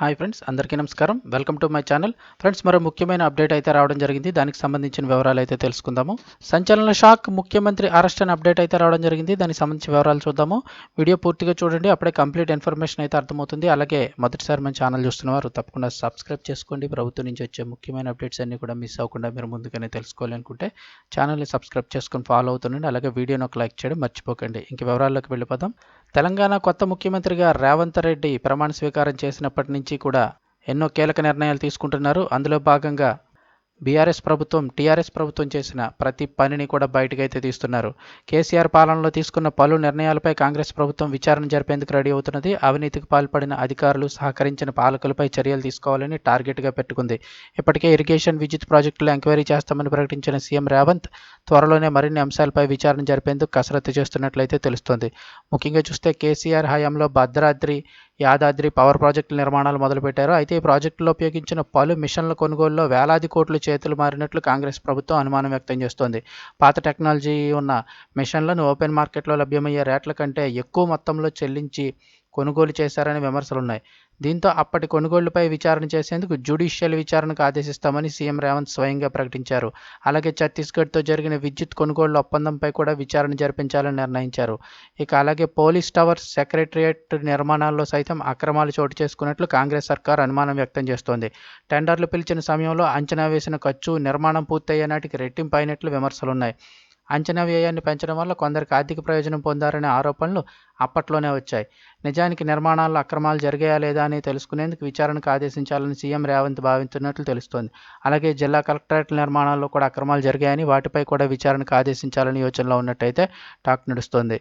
Hi friends అందరికీ నమస్కారం. Welcome to my channel. Friends మరో ముఖ్యమైన అప్డేట్ అయితే రావడం జరిగింది. దానికి సంబంధించిన వివరాలు అయితే తెలుసుకుందాము. సంచలన షాక్ ముఖ్యమంత్రి అరెస్ట్ అని అప్డేట్ అయితే రావడం జరిగింది. దానికి సంబంధించిన వివరాలు చూద్దాము. వీడియో పూర్తిగా చూడండి. అప్పుడే కంప్లీట్ ఇన్ఫర్మేషన్ అయితే అర్థమవుతుంది. అలాగే మొదటిసారి మన ఛానల్ చూస్తున్నవారు తప్పకుండా సబ్స్క్రైబ్ చేసుకోండి. ప్రభుత్వం నుంచి వచ్చే ముఖ్యమైన అప్డేట్స్ అన్ని కూడా మిస్ అవ్వకుండా మీరు ముందుగానే తెలుసుకోవాలనుకుంటే ఛానల్ని సబ్స్క్రైబ్ చేసుకొని ఫాలో అవుతుండండి. అలాగే వీడియోని ఒక లైక్ చేయడం మర్చిపోకండి. ఇంక వివరాల్లోకి వెళ్ళిపోదాం. తెలంగాణ కొత్త ముఖ్యమంత్రిగా రేవంత్ రెడ్డి ప్రమాణ స్వీకారం చేసినప్పటి నుంచి కూడా ఎన్నో కీలక నిర్ణయాలు తీసుకుంటున్నారు. అందులో భాగంగా బీఆర్ఎస్ ప్రభుత్వం టీఆర్ఎస్ ప్రభుత్వం చేసిన ప్రతి పనిని కూడా బయటకైతే తీస్తున్నారు. కేసీఆర్ పాలనలో తీసుకున్న పలు నిర్ణయాలపై కాంగ్రెస్ ప్రభుత్వం విచారణ జరిపేందుకు రెడీ అవుతున్నది. అవినీతికి పాల్పడిన అధికారులు సహకరించిన పాలకులపై చర్యలు తీసుకోవాలని టార్గెట్గా పెట్టుకుంది. ఇప్పటికే ఇరిగేషన్ విద్యుత్ ప్రాజెక్టులు ఎంక్వైరీ చేస్తామని ప్రకటించిన సీఎం రేవంత్ త్వరలోనే మరిన్ని అంశాలపై విచారణ జరిపేందుకు కసరత్తు చేస్తున్నట్లయితే తెలుస్తోంది. ముఖ్యంగా చూస్తే కేసీఆర్ హయాంలో భద్రాద్రి యాదాద్రి పవర్ ప్రాజెక్టుల నిర్మాణాలు మొదలుపెట్టారు. అయితే ఈ ప్రాజెక్టులో ఉపయోగించిన పలు మిషన్ల కొనుగోలులో వేలాది కోట్లు చేతులు మారినట్లు కాంగ్రెస్ ప్రభుత్వం అనుమానం వ్యక్తం చేస్తోంది. పాత టెక్నాలజీ ఉన్న మిషన్లను ఓపెన్ మార్కెట్లో లభ్యమయ్యే రేట్ల కంటే ఎక్కువ మొత్తంలో చెల్లించి కొనుగోలు చేశారనే విమర్శలున్నాయి. దీంతో అప్పటి కొనుగోళ్ళపై విచారణ చేసేందుకు జ్యుడిషియల్ విచారణకు ఆదేశిస్తామని సీఎం రేవంత్ స్వయంగా ప్రకటించారు. అలాగే ఛత్తీస్గఢ్తో జరిగిన విద్యుత్ కొనుగోళ్ళ ఒప్పందంపై కూడా విచారణ జరిపించాలని నిర్ణయించారు. ఇక అలాగే పోలీస్ టవర్స్ సెక్రటరియట్ నిర్మాణాల్లో సైతం అక్రమాలు చోటు చేసుకున్నట్లు కాంగ్రెస్ సర్కార్ అనుమానం వ్యక్తం చేస్తోంది. టెండర్లు పిలిచిన సమయంలో అంచనా వేసిన ఖర్చు నిర్మాణం పూర్తయ్యే నాటికి రెట్టింపు అయినట్లు విమర్శలున్నాయి. అంచనా వ్యయాన్ని పెంచడం వల్ల కొందరికి ఆర్థిక ప్రయోజనం పొందారనే ఆరోపణలు అప్పట్లోనే వచ్చాయి. నిజానికి నిర్మాణాల్లో అక్రమాలు జరిగాయా లేదా అని తెలుసుకునేందుకు విచారణకు ఆదేశించాలని సీఎం రేవంత్ భావిస్తున్నట్లు తెలుస్తోంది. అలాగే జిల్లా కలెక్టరేట్ నిర్మాణాల్లో కూడా అక్రమాలు జరిగాయని వాటిపై కూడా విచారణకు ఆదేశించాలని యోచనలో ఉన్నట్టయితే టాక్ నడుస్తోంది.